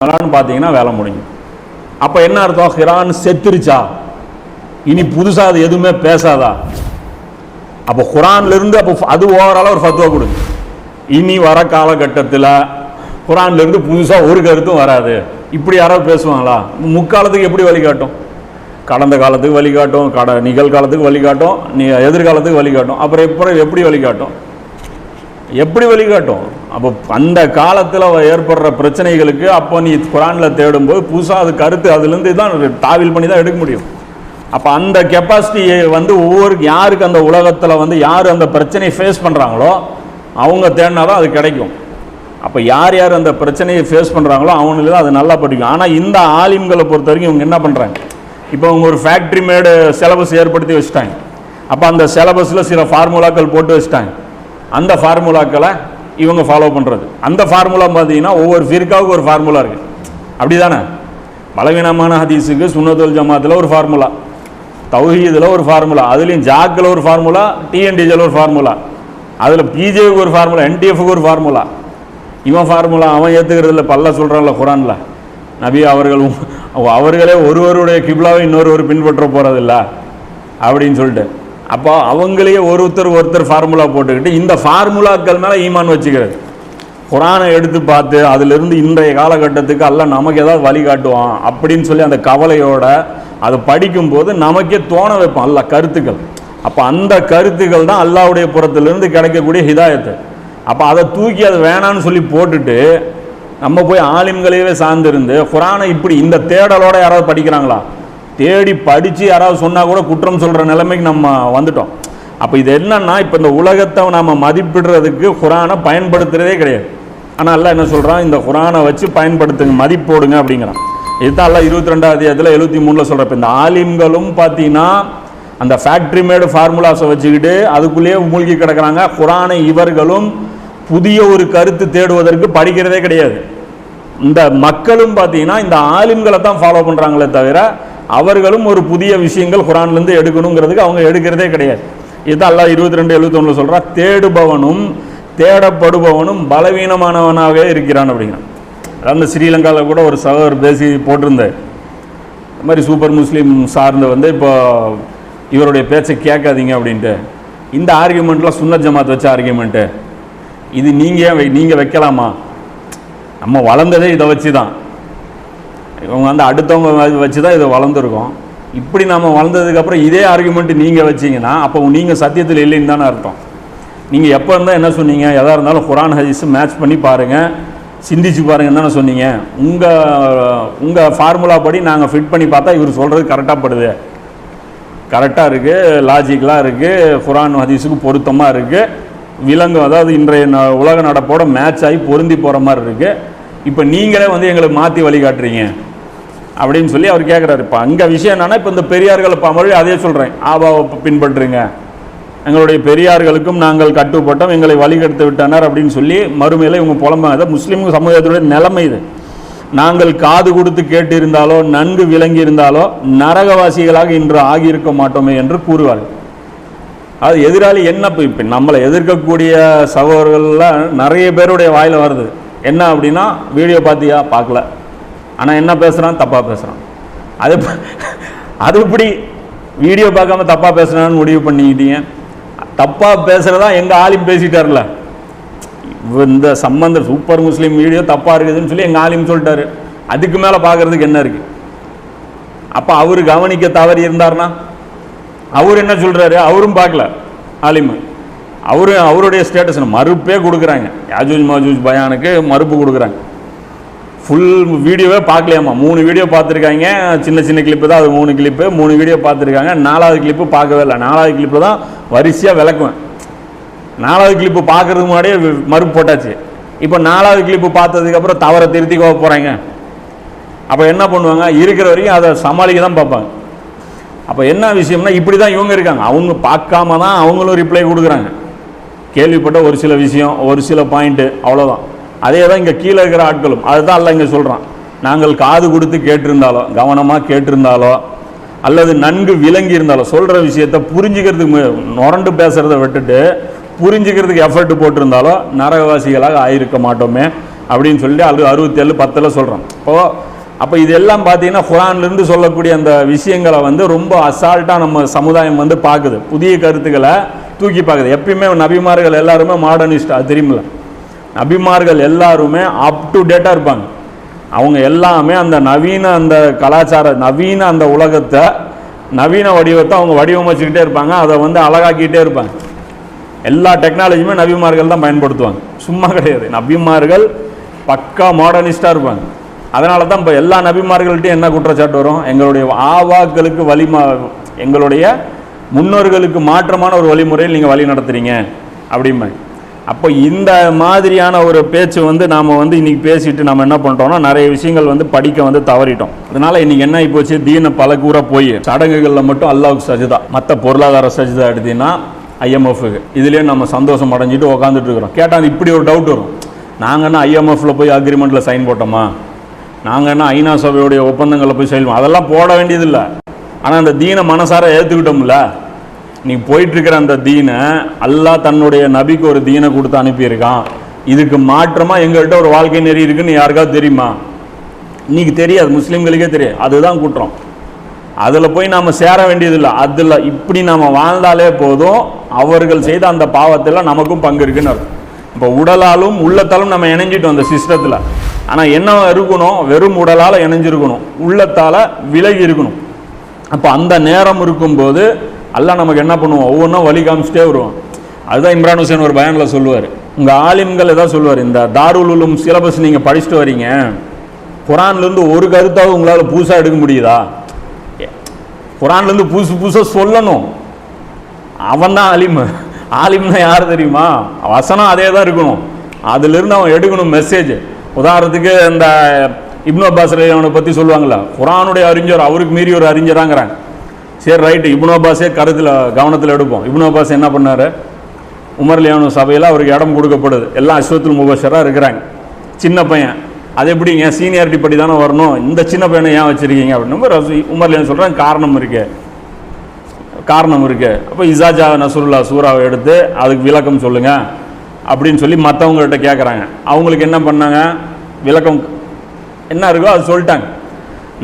பண்ணலான்னு பார்த்தீங்கன்னா வேலை முடியும் அப்போ என்ன அர்த்தம்? ஹிரான் செத்துருச்சா? இனி புதுசாக அது எதுவுமே பேசாதா? அப்போ குரான்ல இருந்து அப்போ அது ஓவராலாக ஒரு ஃபத்துவா கொடுங்க இனி வர காலகட்டத்தில் குரான்ல இருந்து புதுசாக ஒரு கருத்தும் வராது. இப்படி யாராவது பேசுவாங்களா? முக்காலத்துக்கு எப்படி வழிகாட்டும்? கடந்த காலத்துக்கு வழிகாட்டும் கட நிகழ்காலத்துக்கு வழிகாட்டும் நீ எதிர்காலத்துக்கு வழிகாட்டும். அப்புறம் எப்போ எப்படி வழிகாட்டும்? எப்படி வழிகாட்டும்? அப்போ அந்த காலத்தில் ஏற்படுற பிரச்சனைகளுக்கு அப்போ நீ குரானில் தேடும்போது புதுசாக அது கருத்து அதுலேருந்து தான் டாவில் பண்ணி தான் எடுக்க முடியும். அப்போ அந்த கெப்பாசிட்டியை வந்து ஒவ்வொரு யாருக்கு அந்த உலகத்தில் வந்து யார் அந்த பிரச்சனையை ஃபேஸ் பண்ணுறாங்களோ அவங்க தேடினா தான் அது கிடைக்கும். அப்போ யார் யார் அந்த பிரச்சனையை ஃபேஸ் பண்ணுறாங்களோ அவங்களுக்கு தான் அது நல்லா படிக்கும். ஆனால் இந்த ஆலிம்களை பொறுத்த வரைக்கும் இவங்க என்ன பண்ணுறாங்க இப்போ அவங்க ஒரு ஃபேக்ட்ரி மேடு சிலபஸ் ஏற்படுத்தி வச்சுட்டாங்க. அப்போ அந்த சிலபஸில் சில ஃபார்முலாக்கள் போட்டு வச்சுட்டாங்க. அந்த ஃபார்முலாக்களை இவங்க ஃபாலோ பண்ணுறது அந்த ஃபார்முலா பார்த்தீங்கன்னா ஒவ்வொரு ஃபிர்காவுக்கு ஒரு ஃபார்முலா இருக்குது அப்படி தானே பலவீனமான ஹதீஸுக்கு சுன்னத்துல் ஜமாத்தில் ஒரு ஃபார்முலா தௌஹீதில் ஒரு ஃபார்முலா அதுலேயும் ஜாக்கில் ஒரு ஃபார்முலா டிஎன்டிஜியில் ஒரு ஃபார்முலா அதில் பிஜேவுக்கு ஒரு ஃபார்முலா என்டிஎஃப்க்கு ஒரு ஃபார்முலா இவன் ஃபார்முலா அவன் ஏற்றுக்கிறதுல பல்ல சொல்கிறான்ல குரானில். நபி அவர்கள் அவர்களே ஒருவருடைய கிப்லாவை இன்னொருவர் பின்பற்ற போகிறதில்ல அப்படின்னு சொல்லிட்டு. அப்போ அவங்களையே ஒருத்தர் ஒருத்தர் ஃபார்முலா போட்டுக்கிட்டு இந்த ஃபார்முலாக்கள் மேலே ஈமான் வச்சுக்கிறது. குரானை எடுத்து பார்த்து அதிலிருந்து இன்றைய காலகட்டத்துக்கு அல்ல நமக்கு ஏதாவது வழிகாட்டுவான் அப்படின்னு சொல்லி அந்த கவலையோட அதை படிக்கும்போது நமக்கே தோண வைப்பான் அல்ல கருத்துக்கள். அப்போ அந்த கருத்துக்கள் தான் அல்லாவுடைய புறத்திலிருந்து கிடைக்கக்கூடிய ஹிதாயத்து. அப்போ அதை தூக்கி அதை வேணான்னு சொல்லி போட்டுட்டு நம்ம போய் ஆலிம்களையவே சார்ந்திருந்து குரானை இப்படி இந்த தேடலோட யாராவது படிக்கிறாங்களா? தேடி படித்து யாராவது சொன்னால் கூட குற்றம் சொல்கிற நிலைமைக்கு நம்ம வந்துட்டோம். அப்போ இது என்னன்னா இப்போ இந்த உலகத்தை நாம் மதிப்பிடுறதுக்கு குரானை பயன்படுத்துகிறதே கிடையாது. ஆனால் எல்லாம் என்ன சொல்கிறான் இந்த குரானை வச்சு பயன்படுத்துங்க மதிப்போடுங்க அப்படிங்கிறான். இதுதான் எல்லாம் இருபத்தி ரெண்டாவது அதில் எழுபத்தி மூணில் சொல்கிறப்ப இந்த ஆலிம்களும் பார்த்தீங்கன்னா அந்த ஃபேக்ட்ரி மேடு ஃபார்முலாஸை வச்சுக்கிட்டு அதுக்குள்ளேயே மூழ்கி கிடக்குறாங்க. குரானை இவர்களும் புதிய ஒரு கருத்து தேடுவதற்கு படிக்கிறதே கிடையாது. இந்த மக்களும் பார்த்தீங்கன்னா இந்த ஆலிம்களை தான் ஃபாலோ பண்ணுறாங்களே தவிர அவர்களும் ஒரு புதிய விஷயங்கள் குரான்லேருந்து எடுக்கணுங்கிறதுக்கு அவங்க எடுக்கிறதே கிடையாது. இதுதான் அல்லாஹ் இருபத்தி ரெண்டு எழுபத்தொன்னில் சொல்கிறா தேடுபவனும் தேடப்படுபவனும் பலவீனமானவனாகவே இருக்கிறான் அப்படிங்கிறான். அந்த ஸ்ரீலங்காவில் கூட ஒரு சகோதர் பேசி போட்டிருந்தார். இந்த மாதிரி சூப்பர் முஸ்லீம் சார்ந்து வந்து இப்போ இவருடைய பேச்சை கேட்காதீங்க அப்படின்ட்டு. இந்த ஆர்கியூமெண்ட்லாம் சுன்ன ஜமாத் வச்ச ஆர்கியூமெண்ட்டு இது நீங்கள் நீங்கள் வைக்கலாமா? நம்ம வளர்ந்ததே இதை வச்சு தான் இவங்க வந்து அடுத்தவங்க வச்சு தான் இது வளர்ந்துருக்கோம். இப்படி நம்ம வளர்ந்ததுக்கப்புறம் இதே ஆர்குமெண்ட் நீங்கள் வச்சீங்கன்னா அப்போ நீங்கள் சத்தியத்தில் இல்லைன்னு தானே அர்த்தம். நீங்கள் எப்போ இருந்தால் என்ன சொன்னீங்க? எதாக இருந்தாலும் குரான் ஹதீஸ் மேட்ச் பண்ணி பாருங்கள் சிந்திச்சு பாருங்கன்னு தானே சொன்னீங்க. உங்கள் உங்கள் ஃபார்முலா படி நாங்கள் ஃபிட் பண்ணி பார்த்தா இவர் சொல்கிறது கரெக்டாக படுது. கரெக்டாக இருக்குது லாஜிக்கலாக இருக்குது குரான் ஹதீஸுக்கு பொருத்தமாக இருக்குது விலங்கு அதாவது இன்றைய ந- உலக நடப்போட மேட்ச் ஆகி பொருந்தி போகிற மாதிரி இருக்குது இப்போ நீங்களே வந்து எங்களுக்கு மாற்றி வழிகாட்டுறீங்க. அப்படின்னு சொல்லி அவர் கேட்குறாரு இப்போ அங்கே விஷயம் என்னன்னா இப்போ இந்த பெரியார்கள் இப்போ மறுபடியும் அதே சொல்கிறேன் ஆபாவை பின்பற்றுங்க. எங்களுடைய பெரியார்களுக்கும் நாங்கள் கட்டுப்பட்டோம். எங்களை வழிகெடுத்து விட்டனர் அப்படின்னு சொல்லி மறுமையில் இவங்க புலம்பாங்க அதான் முஸ்லீம் சமுதாயத்துடைய நிலைமை இது. நாங்கள் காது கொடுத்து கேட்டிருந்தாலோ நன்கு விளங்கி இருந்தாலோ நரகவாசிகளாக இன்று ஆகியிருக்க மாட்டோமே என்று கூறுவார்கள் அது எதிராளி என்ன? இப்போ இப்போ நம்மளை எதிர்க்கக்கூடிய சகோதரர்கள்லாம் நிறைய பேருடைய வாயில் வருது. என்ன அப்படின்னா வீடியோ பார்த்தியா? பார்க்கல. ஆனால் என்ன பேசுகிறான் தப்பாக பேசுகிறான் அது அது இப்படி வீடியோ பார்க்காம தப்பாக பேசுகிறான்னு முடிவு பண்ணிக்கிட்டீங்க? தப்பாக பேசுகிறதா எங்கள் ஆலிம் பேசிட்டார்ல? இந்த சம்பந்த சூப்பர் முஸ்லீம் வீடியோ தப்பாக இருக்குதுன்னு சொல்லி எங்கள் ஆலிம் சொல்லிட்டாரு. அதுக்கு மேலே பார்க்குறதுக்கு என்ன இருக்குது அப்போ அவர் கவனிக்க தவறி இருந்தார்னா? அவர் என்ன சொல்கிறாரு அவரும் பார்க்கல ஆலிம். அவரு அவருடைய ஸ்டேட்டஸ் மறுப்பே கொடுக்குறாங்க. யாஜூஜ் மாஜூஜ் பயானுக்கு மறுப்பு கொடுக்குறாங்க. ஃபுல் வீடியோவே பார்க்கலையாமா மூணு வீடியோ பார்த்துருக்காங்க. சின்ன சின்ன கிளிப்பு தான். அது மூணு கிளிப்பு மூணு வீடியோ பார்த்துருக்காங்க. நாலாவது கிளிப்பு பார்க்கவே இல்லை. நாலாவது கிளிப்பில் தான் வரிசையாக விளக்குவேன். நாலாவது கிளிப்பு பார்க்கறதுக்கு முன்னாடியே மறுப்பு போட்டாச்சு. இப்போ நாலாவது கிளிப்பு பார்த்ததுக்கப்புறம் தவறை திருத்தி கோவ போகிறாங்க அப்போ என்ன பண்ணுவாங்க? இருக்கிற வரைக்கும் அதை சமாளிக்க தான் பார்ப்பாங்க. அப்போ என்ன விஷயம்னா இப்படி தான் இவங்க இருக்காங்க. அவங்க பார்க்காம தான் அவங்களும் ரிப்ளை கொடுக்குறாங்க. கேள்விப்பட்ட ஒரு சில விஷயம் ஒரு சில பாயிண்ட்டு அவ்வளோதான் அதே தான் இங்கே கீழே இருக்கிற ஆட்களும். அதுதான் அல்ல இங்கே சொல்கிறான் நாங்கள் காது கொடுத்து கேட்டிருந்தாலோ கவனமாக கேட்டிருந்தாலோ அல்லது நன்கு விளங்கி இருந்தாலோ சொல்கிற விஷயத்தை புரிஞ்சுக்கிறதுக்கு நொரண்டு நுரண்டு பேசுகிறத விட்டுட்டு புரிஞ்சுக்கிறதுக்கு எஃபர்ட் போட்டிருந்தாலோ நரகவாசிகளாக ஆயிருக்க மாட்டோமே அப்படின்னு சொல்லி அது அறுபத்தேழு பத்தில் சொல்கிறோம் இப்போது அப்போ இதெல்லாம் பார்த்தீங்கன்னா குரான்லேருந்து சொல்லக்கூடிய அந்த விஷயங்களை வந்து ரொம்ப அசால்ட்டாக நம்ம சமுதாயம் வந்து பார்க்குது புதிய கருத்துக்களை தூக்கி பார்க்குது எப்பயுமே நபிமார்கள் எல்லாருமே மாடர்னிஸ்ட் அது தெரியுமில்ல. நபிமார்கள் எல்லாருமே அப் டு டேட்டாக இருப்பாங்க. அவங்க எல்லாமே அந்த நவீன அந்த கலாச்சார நவீன அந்த உலகத்தை நவீன வடிவத்தை அவங்க வடிவமைச்சுக்கிட்டே இருப்பாங்க. அதை வந்து அழகாக்கிட்டே இருப்பாங்க. எல்லா டெக்னாலஜியுமே நபிமார்கள் தான் பயன்படுத்துவாங்க. சும்மா கிடையாது. நபிமார்கள் பக்கா மாடர்னிஸ்டாக இருப்பாங்க. அதனால தான் இப்போ எல்லா நபிமார்கள்ட்டையும் என்ன குற்றச்சாட்டு வரும்? எங்களுடைய ஆவாக்களுக்கு வழிமா எங்களுடைய முன்னோர்களுக்கு மாற்றமான ஒரு வழிமுறையில் நீங்கள் வழி நடத்துகிறீங்க அப்படிம்பாங்க. அப்போ இந்த மாதிரியான ஒரு பேச்சு வந்து நாம் வந்து இன்றைக்கி பேசிட்டு நம்ம என்ன பண்ணுறோம்னா நிறைய விஷயங்கள் வந்து படிக்க வந்து தவறிட்டோம். அதனால் இன்றைக்கி என்ன ஆகி போச்சு? தீன பல கூற போய் சடங்குகளில் மட்டும் அல்லாவுக்கு சஜிதா மற்ற பொருளாதார சஜிதா எடுத்தீங்கன்னா ஐஎம்எஃப்க்கு. இதுலேயே நம்ம சந்தோஷம் அடைஞ்சிட்டு உக்காந்துட்டு இருக்கிறோம். கேட்டால் இப்படி ஒரு டவுட் வரும். நாங்கள் என்ன ஐஎம்எஃப்ல போய் அக்ரிமெண்ட்டில் சைன் போட்டோமா? நாங்கள் என்ன ஐநா சபையுடைய ஒப்பந்தங்களில் போய் செய்வோம் அதெல்லாம் போட வேண்டியதில்லை. ஆனால் அந்த தீன மனசார ஏற்றுக்கிட்டோம்ல நீ போயிட்டுருக்கிற அந்த தீனை அல்லாஹ் தன்னுடைய நபிக்கு ஒரு தீனை கொடுத்து அனுப்பியிருக்கான். இதுக்கு மாற்றமாக எங்கள்கிட்ட ஒரு வாழ்க்கை நெறி இருக்குன்னு யாருக்காவது தெரியுமா? இன்னைக்கு தெரியாது முஸ்லீம்களுக்கே தெரியாது. அதுதான் குற்றம். அதில் போய் நாம் சேர வேண்டியதில்லை. அதில் இப்படி நாம் வாழ்ந்தாலே போதும் அவர்கள் செய்த அந்த பாவத்தில் நமக்கும் பங்கு இருக்குன்னு அர்த்தம். இப்போ உடலாலும் உள்ளத்தாலும் நம்ம இணைஞ்சிட்டோம் அந்த சிஸ்டத்தில். ஆனால் என்ன இருக்கணும்? வெறும் உடலால் இணைஞ்சிருக்கணும். உள்ளத்தால் விலகி இருக்கணும். அப்போ அந்த நேரம் இருக்கும்போது அல்லாஹ் நமக்கு என்ன பண்ணுவோம் ஒவ்வொன்றும் வழி காமிச்சிட்டே வருவோம் அதுதான் இம்ரான் ஹுசேன் ஒரு பயனில் சொல்லுவார். உங்கள் ஆலிம்கள் எதாவது சொல்லுவார் இந்த தாருல் உலும் சிலபஸ் நீங்கள் படிச்சுட்டு வரீங்க. குரான்லேருந்து ஒரு கருத்தாவது உங்களால் புதுசாக எடுக்க முடியுதா? குரான்லேருந்து புதுசு புதுசாக சொல்லணும். அவன் தான் ஆலிம். ஆலிம்னா யார் தெரியுமா? வசனம் அதே தான் இருக்கணும். அதுலேருந்து அவன் எடுக்கணும் மெசேஜ் உதாரணத்துக்கு இந்த இப்னு அப்பாஸ் அவனை பற்றி சொல்லுவாங்களா குரானுடைய அறிஞர் அவருக்கு மீறி ஒரு அறிஞராங்கிறாங்க. சரி ரைட்டு இப்னோபாஸே கருத்தில் கவனத்தில் எடுப்போம். இப்னோபாஸ் என்ன பண்ணார்? உமர்லியானு சபையில் அவருக்கு இடம் கொடுக்கப்படுது. எல்லாம் அஸ்வத்துல் முபஷராக இருக்கிறாங்க. சின்ன பையன். அது எப்படிங்க? சீனியாரிட்டி படி தானே வரணும்? இந்த சின்ன பையனை ஏன் வச்சுருக்கீங்க அப்படின்னு. ரசூ- உமர் சொல்கிறாங்க காரணம் இருக்கு. காரணம் இருக்கு. அப்போ இசாஜா நசுருல்லா சூறாவை எடுத்து அதுக்கு விளக்கம் சொல்லுங்க அப்படின்னு சொல்லி மற்றவங்கள்ட்ட கேட்குறாங்க அவங்களுக்கு என்ன பண்ணாங்க? விளக்கம் என்ன இருக்கோ அது சொல்லிட்டாங்க.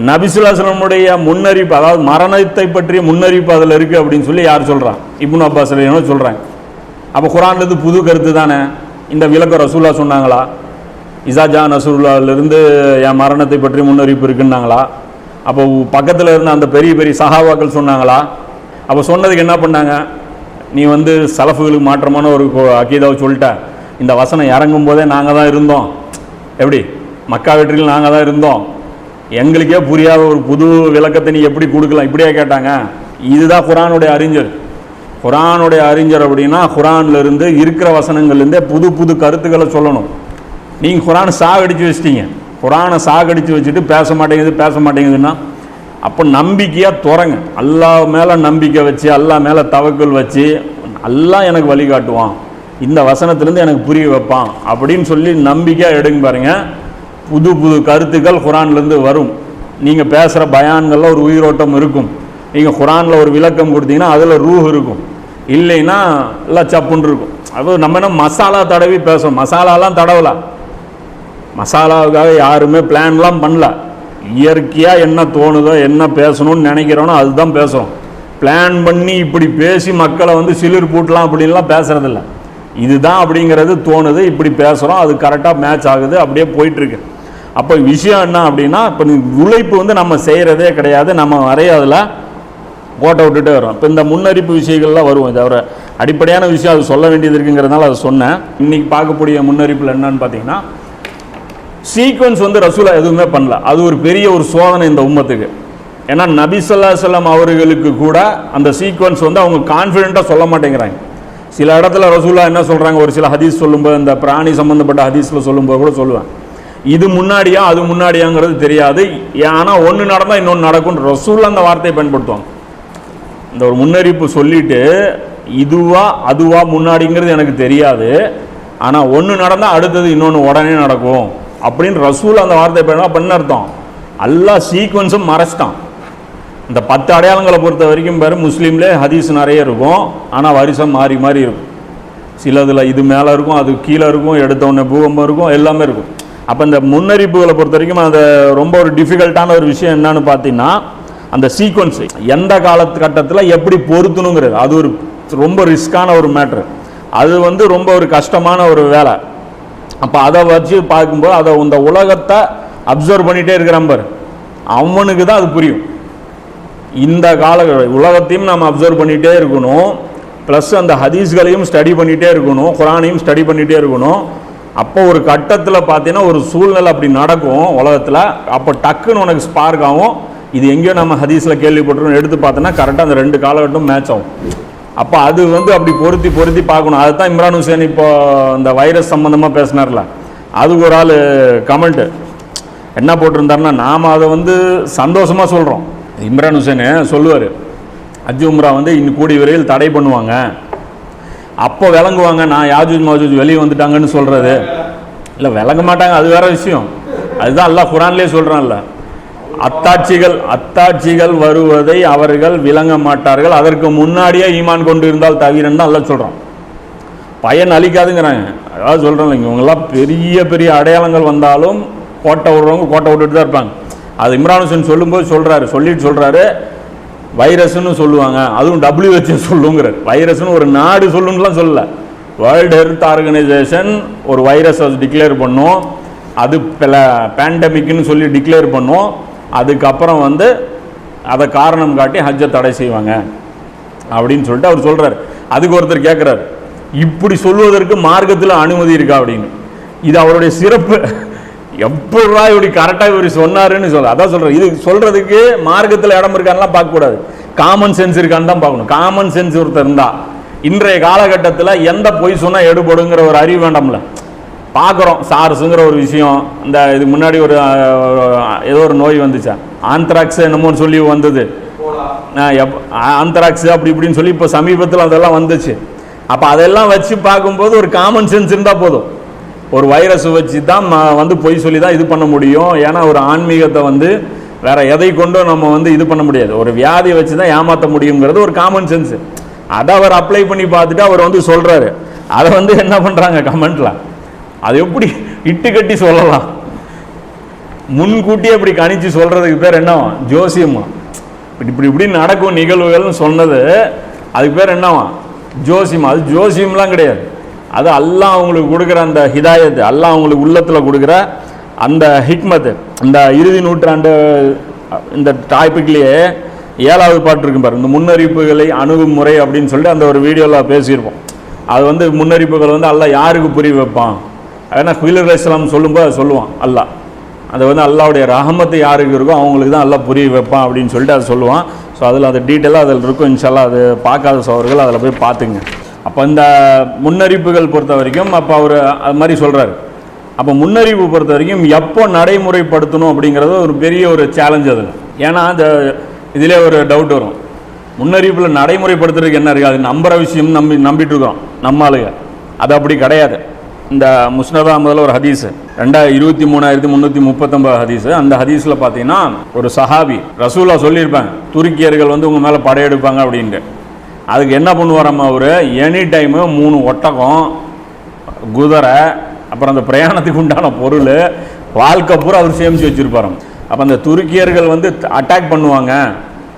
நபிசுல்லாசலமுடைய முன்னறிப்பு அதாவது மரணத்தை பற்றிய முன்னறிப்பு அதில் இருக்குது அப்படின்னு சொல்லி யார் சொல்கிறான் இப்னு அப்பாஸ் ரலியல்லாஹு சொல்கிறாங்க அப்போ குரான்லேருந்து புது கருத்து தானே? இந்த விளக்கம் ரசூல்லா சொன்னாங்களா? இசாஜா நசூல்லாவிலிருந்து என் மரணத்தை பற்றி முன்னறிப்பு இருக்குன்னாங்களா? அப்போ பக்கத்தில் இருந்த அந்த பெரிய பெரிய சஹாபாக்கள் சொன்னாங்களா? அப்போ சொன்னதுக்கு என்ன பண்ணாங்க? நீ வந்து சலஃபுகளுக்கு மாற்றமான ஒரு அக்கீதாவை சொல்லிட்ட. இந்த வசனம் இறங்கும் போதே நாங்கள் தான் இருந்தோம். எப்படி? மக்கா வெற்றியில் நாங்கள் தான் இருந்தோம். எங்களுக்கே புரியாத ஒரு புது விளக்கத்தை நீ எப்படி கொடுக்கலாம்? இப்படியே கேட்டாங்க. இதுதான் குரானுடைய அறிஞர். குரானுடைய அறிஞர் அப்படின்னா குரான்லேருந்து இருக்கிற வசனங்கள்லேருந்தே புது புது கருத்துக்களை சொல்லணும். நீங்கள் குரானை சாகடிச்சு வச்சிட்டீங்க. குரானை சாகடிச்சு வச்சுட்டு பேச மாட்டேங்குது பேச மாட்டேங்குதுன்னா அப்போ நம்பிக்கையாக துறங்க. அல்லா மேலே நம்பிக்கை வச்சு அல்லா மேலே தவக்கல் வச்சு எல்லாம் எனக்கு வழிகாட்டுவான். இந்த வசனத்துலேருந்து எனக்கு புரிய வைப்பான் அப்படின்னு சொல்லி நம்பிக்கையாக எடுங்க பாருங்கள் புது புது கருத்துக்கள் குரான்லேருந்து வரும். நீங்கள் பேசுகிற பயான்களில் ஒரு உயிரோட்டம் இருக்கும். நீங்கள் குரானில் ஒரு விளக்கம் கொடுத்தீங்கன்னா அதில் ரூஹ் இருக்கும். இல்லைன்னா எல்லாம் சப்புன்னு இருக்கும். அது நம்ம என்ன மசாலா தடவி பேசுவோம் மசாலாலாம் தடவலாம் மசாலாவுக்காக யாருமே பிளான்லாம் பண்ணல. இயற்கையாக என்ன தோணுதோ என்ன பேசணும்னு நினைக்கிறோனோ அதுதான் பேசுகிறோம் பிளான் பண்ணி இப்படி பேசி மக்களை வந்து சிலிர் பூட்டலாம் அப்படின்லாம் பேசுறதில்ல. இதுதான் அப்படிங்கிறது தோணுது. இப்படி பேசுகிறோம் அது கரெக்டாக மேட்ச் ஆகுது. அப்படியே போயிட்டுருக்கு அப்போ விஷயம் என்ன அப்படின்னா இப்போ உழைப்பு வந்து நம்ம செய்கிறதே கிடையாது நம்ம வரையாதில் அதில் ஓட்ட விட்டுட்டே வரும் இப்போ இந்த முன்னறிப்பு விஷயங்கள்லாம் வரும் தவிர அடிப்படையான விஷயம் அது சொல்ல வேண்டியது இருக்குங்கிறதுனால அதை சொன்னேன். இன்றைக்கி பார்க்கக்கூடிய முன்னறிப்பில் என்னன்னு பார்த்தீங்கன்னா சீக்வன்ஸ் வந்து ரசூலா எதுவுமே பண்ணல. அது ஒரு பெரிய ஒரு சோதனை இந்த உம்மத்துக்கு. ஏன்னா நபிசல்லா ஸல்லல்லாஹு அவர்களுக்கு கூட அந்த சீக்வன்ஸ் வந்து அவங்க கான்ஃபிடெண்ட்டாக சொல்ல மாட்டேங்கிறாங்க. சில இடத்துல ரசூலா என்ன சொல்கிறாங்க ஒரு சில ஹதீஸ் சொல்லும்போது இந்த பிராணி சம்மந்தப்பட்ட ஹதீஸில் சொல்லும்போது கூட சொல்லுவேன். இது முன்னாடியா அது முன்னாடியாங்கிறது தெரியாது. ஆனால் ஒன்று நடந்தால் இன்னொன்று நடக்கும் ரசூல் அந்த வார்த்தையை பயன்படுத்துவாங்க. இந்த ஒரு முன்னறிப்பு சொல்லிட்டு இதுவா அதுவா முன்னாடிங்கிறது எனக்கு தெரியாது. ஆனால் ஒன்று நடந்தால் அடுத்தது இன்னொன்று உடனே நடக்கும். அப்படின்னு ரசூல் அந்த வார்த்தை பண்ணா பண்ண அர்த்தம்? எல்லா சீக்வன்ஸும் மறைச்சிட்டான். இந்த பத்து அடையாளங்களை பொறுத்த வரைக்கும் பாரு முஸ்லீம்லே ஹதீஸ் நிறைய இருக்கும். ஆனால் வரிசம் மாறி மாறி இருக்கும். சிலதில் இது மேலே இருக்கும் அது கீழே இருக்கும் எடுத்த உடனே பூகம்பம் இருக்கும் எல்லாமே இருக்கும். அப்போ இந்த முன்னறிப்புகளை பொறுத்த வரைக்கும் அது ரொம்ப ஒரு டிஃபிகல்ட்டான ஒரு விஷயம் என்னன்னு பார்த்தீங்கன்னா அந்த சீக்வன்ஸ் எந்த காலகட்டத்தில் எப்படி பொருத்தணுங்கிறது. அது ஒரு ரொம்ப ரிஸ்கான ஒரு மேட்ரு அது வந்து ரொம்ப ஒரு கஷ்டமான ஒரு வேலை. அப்போ அதை வச்சு பார்க்கும்போது அதை இந்த உலகத்தை அப்சர்வ் பண்ணிகிட்டே இருக்கிறான் பாரு. அவனுக்கு தான் அது புரியும். இந்த கால உலகத்தையும் நம்ம அப்சர்வ் பண்ணிகிட்டே இருக்கணும். ப்ளஸ் அந்த ஹதீஸ்களையும் ஸ்டடி பண்ணிகிட்டே இருக்கணும். குரானையும் ஸ்டடி பண்ணிகிட்டே இருக்கணும். அப்போ ஒரு கட்டத்தில் பார்த்தீங்கன்னா ஒரு சூழ்நிலை அப்படி நடக்கும் உலகத்தில். அப்போ டக்குன்னு உனக்கு ஸ்பார்க் ஆகும். இது எங்கேயோ நம்ம ஹதீஸில் கேள்விப்பட்டிருக்கோம். எடுத்து பார்த்தோன்னா கரெக்டாக அந்த ரெண்டு காலகட்டம் மேட்ச் ஆகும். அப்போ அது வந்து அப்படி பொருத்தி பொருத்தி பார்க்கணும். அதுதான் இம்ரான் ஹுசேன் இப்போ இந்த வைரஸ் சம்மந்தமாக பேசினார்ல. அது ஒரு ஆள் கமெண்ட்டு என்ன போட்டிருந்தாருன்னா நாம் அதை வந்து சந்தோஷமாக சொல்கிறோம் இம்ரான் ஹுசேனு சொல்லுவார் அஜி உம்ரா வந்து இன்னும் கூடிய விரைவில் தடை பண்ணுவாங்க. அப்போ விளங்குவாங்க நான் யாஜூஜ் மாஜூஜ் வெளியே வந்துட்டாங்கன்னு சொல்கிறது இல்லை விளங்க மாட்டாங்க அது வேற விஷயம். அதுதான் அல்லாஹ் குரான்லேயே சொல்கிறான்ல அத்தாட்சிகள் அத்தாட்சிகள் வருவதை அவர்கள் விளங்க மாட்டார்கள். அதற்கு முன்னாடியே ஈமான் கொண்டு இருந்தால் தவிரன்னு தான் அல்லாஹ் சொல்கிறான் பயன் அளிக்காதுங்கிறாங்க அதாவது சொல்கிறேன் இவங்கெல்லாம் பெரிய பெரிய அடையாளங்கள் வந்தாலும் கோட்டை விடுறவங்க கோட்டை விட்டுட்டு தான் இருப்பாங்க. அது இம்ரான் ஹுசேன் சொல்லும்போது சொல்கிறாரு சொல்லிட்டு சொல்கிறாரு வைரஸ்னு சொல்லுவாங்க. அதுவும் டபிள்யூஹெச்ஓ சொல்லுங்கிற வைரஸ்னு ஒரு நாடு சொல்லுன்னுலாம் சொல்லல. வேர்ல்டு ஹெல்த் ஆர்கனைசேஷன் ஒரு வைரஸை டிக்ளேர் பண்ணும். அது பல பேண்டமிக்னு சொல்லி டிக்ளேர் பண்ணும். அதுக்கப்புறம் வந்து அதை காரணம் காட்டி ஹஜ்ஜை தடை செய்வாங்க. அப்படின்னு சொல்லிட்டு அவர் சொல்கிறார் அதுக்கு ஒருத்தர் கேட்குறாரு இப்படி சொல்வதற்கு மார்க்கத்தில் அனுமதி இருக்கா அப்படின்னு. இது அவருடைய சிறப்பு. எப்படா இப்படி கரெக்டாக இவர் சொன்னாருன்னு சொல்ல அதான் சொல்கிறேன் இது சொல்கிறதுக்கு மார்க்கத்தில் இடம் இருக்கான்லாம் பார்க்கக்கூடாது. காமன் சென்ஸ் இருக்கான்னு தான் பார்க்கணும். காமன் சென்ஸ் ஒருத்தர் இருந்தால் இன்றைய காலகட்டத்தில் எந்த பொய் சொன்னால் எடுபடுங்கிற ஒரு அறிவு வேண்டாம்ல. பார்க்குறோம். சார்ஸுங்கிற ஒரு விஷயம் இந்த இது முன்னாடி ஒரு ஏதோ ஒரு நோய் வந்துச்சா? ஆந்த்ராக்ஸ் என்னமோ சொல்லி வந்தது. ஆந்த்ராக்ஸ் அப்படி இப்படின்னு சொல்லி இப்போ சமீபத்தில் அதெல்லாம் வந்துச்சு. அப்போ அதெல்லாம் வச்சு பார்க்கும்போது ஒரு காமன் சென்ஸ் இருந்தால் போதும். ஒரு வைரஸ் வச்சு தான் வந்து பொய் சொல்லி தான் இது பண்ண முடியும். ஏன்னா ஒரு ஆன்மீகத்தை வந்து வேற எதை கொண்டும் நம்ம வந்து இது பண்ண முடியாது. ஒரு வியாதியை வச்சு தான் ஏமாற்ற முடியுங்கிறது ஒரு காமன் சென்ஸ் அதை அவர் அப்ளை பண்ணி பார்த்துட்டு அவர் வந்து சொல்கிறாரு அதை வந்து என்ன பண்ணுறாங்க கமெண்ட்டில் அது எப்படி இட்டு கட்டி சொல்லலாம்? முன்கூட்டியே இப்படி கணிச்சு சொல்கிறதுக்கு பேர் என்னவா ஜோசியமா? இப்படி இப்படி இப்படி நடக்கும் நிகழ்வுகள்னு சொன்னது அதுக்கு பேர் என்னவா? ஜோசியம்? அது ஜோசியம்லாம் கிடையாது. அது அல்லாஹ் அவங்களுக்கு கொடுக்குற அந்த ஹிதாயத் அல்லாஹ் அவங்களுக்கு உள்ளத்தில் கொடுக்குற அந்த ஹிக்மத் அந்த இறுதி நூற்றாண்டு இந்த டாபிக்லேயே ஏழாவது பாட்டு இருக்கும் பாரு. இந்த முன்னறிவிப்புகளை அணுகுமுறை அப்படின்னு சொல்லிட்டு அந்த ஒரு வீடியோவில் பேசியிருப்போம். அது வந்து முன்னறிப்புகள் வந்து அல்லாஹ் யாருக்கு புரிய வைப்பான்? ஏன்னா குயிலர் இஸ்லாம் சொல்லும்போது அதை சொல்லுவான் அல்லாஹ். அது வந்து அல்லாவுடைய ரஹமத்து யாருக்கு இருக்கோ அவங்களுக்கு தான் எல்லாம் புரிய வைப்பான் அப்படின்னு சொல்லிட்டு அதை சொல்லுவான். ஸோ அதில் அது டீட்டெயிலாக அதில் இருக்கும். இன்ஷால்லாம் அது பார்க்காத சோர்கள் அதில் போய் பார்த்துங்க அப்போ இந்த முன்னறிப்புகள் பொறுத்த வரைக்கும் அப்போ அவர் அது மாதிரி சொல்கிறாரு அப்போ முன்னறிவு பொறுத்த வரைக்கும் எப்போ நடைமுறைப்படுத்தணும் அப்படிங்கிறது ஒரு பெரிய ஒரு சேலஞ்ச் அது ஏன்னா அந்த இதிலே ஒரு டவுட் வரும். முன்னறிவில் நடைமுறைப்படுத்துறதுக்கு என்ன இருக்குது அது நம்புற விஷயம் நம்பி நம்பிட்டு இருக்கோம் நம்ம ஆளுங்க அது அப்படி கிடையாது. இந்த முஸ்னதா முதல்ல ஒரு ஹதீஸ். ரெண்டா இருபத்தி மூணாயிரத்தி முந்நூற்றி முப்பத்தொம்பது ஹதீஸ். அந்த ஹதீஸில் பார்த்தீங்கன்னா ஒரு சஹாபி ரசூலா சொல்லியிருப்பாங்க துருக்கியர்கள் வந்து உங்கள் மேலே படையெடுப்பாங்க அப்படின்ட்டு. அதுக்கு என்ன பண்ணுவாராம் அவர்? எனி டைமு மூணு ஒட்டகம் குதிரை அப்புறம் அந்த பிரயாணத்துக்கு உண்டான பொருள் வாழ்க்கை பூரா அவர் சேமித்து வச்சுருப்பாராம். அப்போ அந்த துருக்கியர்கள் வந்து அட்டாக் பண்ணுவாங்க.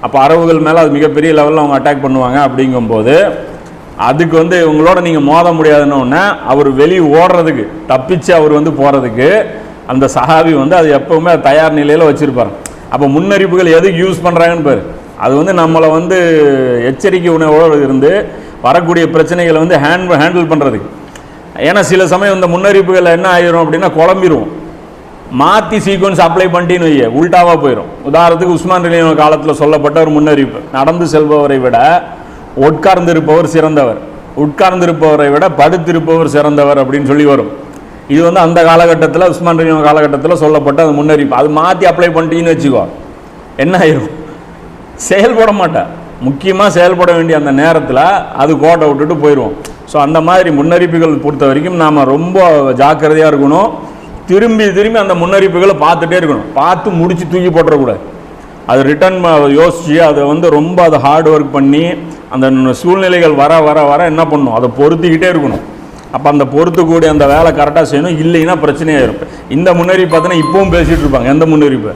அப்போ அரபுகள் மேலே அது மிகப்பெரிய லெவலில் அவங்க அட்டாக் பண்ணுவாங்க அப்படிங்கும்போது அதுக்கு வந்து இவங்களோட நீங்கள் மோத முடியாதுன்னொன்னே அவர் வெளியே ஓடுறதுக்கு தப்பிச்சு அவர் வந்து போகிறதுக்கு அந்த சஹாபி வந்து அது எப்போவுமே தயார் நிலையில் வச்சுருப்பார் அப்போ முன்னறிப்புகள் எதுக்கு யூஸ் பண்ணுறாங்கன்னு பாரு. அது வந்து நம்மளை வந்து எச்சரிக்கை உணவோடு இருந்து வரக்கூடிய பிரச்சனைகளை வந்து ஹேண்ட் ஹேண்டில் பண்ணுறதுக்கு ஏன்னா சில சமயம் இந்த முன்னறிப்புகள் என்ன ஆயிரும் அப்படின்னா குழம்பிடுவோம் மாற்றி சீக்வன்ஸ் அப்ளை பண்ணிட்டேன்னு வைய உல்டாவாக போயிடும் உதாரணத்துக்கு உஸ்மான் ரலியோ காலத்தில் சொல்லப்பட்ட ஒரு முன்னறிவிப்பு. நடந்து செல்பவரை விட உட்கார்ந்திருப்பவர் சிறந்தவர். உட்கார்ந்திருப்பவரை விட படுத்திருப்பவர் சிறந்தவர் அப்படின்னு சொல்லி வரும். இது வந்து அந்த காலகட்டத்தில் உஸ்மான் ரலியோ காலகட்டத்தில் சொல்லப்பட்ட அந்த முன்னறிவிப்பு. அது மாற்றி அப்ளை பண்ணிட்டீங்கன்னு வச்சுக்கோ என்ன ஆயிரும்? செயல்பட மாட்டேன் முக்கியமாக செயல்பட வேண்டிய அந்த நேரத்தில் அது கோட்டை விட்டுட்டு போயிடுவோம் ஸோ அந்த மாதிரி முன்னறிப்புகள் பொறுத்த வரைக்கும் நாம் ரொம்ப ஜாக்கிரதையாக இருக்கணும். திரும்பி திரும்பி அந்த முன்னறிப்புகளை பார்த்துட்டே இருக்கணும். பார்த்து முடித்து தூக்கி போட்டுறக்கூடாது. அது ரிட்டர்ன் யோசித்து அதை வந்து ரொம்ப அதை ஹார்ட் ஒர்க் பண்ணி அந்த சூழ்நிலைகள் வர வர வர என்ன பண்ணணும் அதை பொருத்திக்கிட்டே இருக்கணும். அப்போ அந்த பொறுத்துக்கூடிய அந்த வேலை கரெக்டாக செய்யணும். இல்லைன்னா பிரச்சனையாக இருப்பேன் இந்த முன்னறிவு பார்த்தீங்கன்னா இப்போவும் பேசிகிட்டு இருப்பாங்க. எந்த முன்னறிவு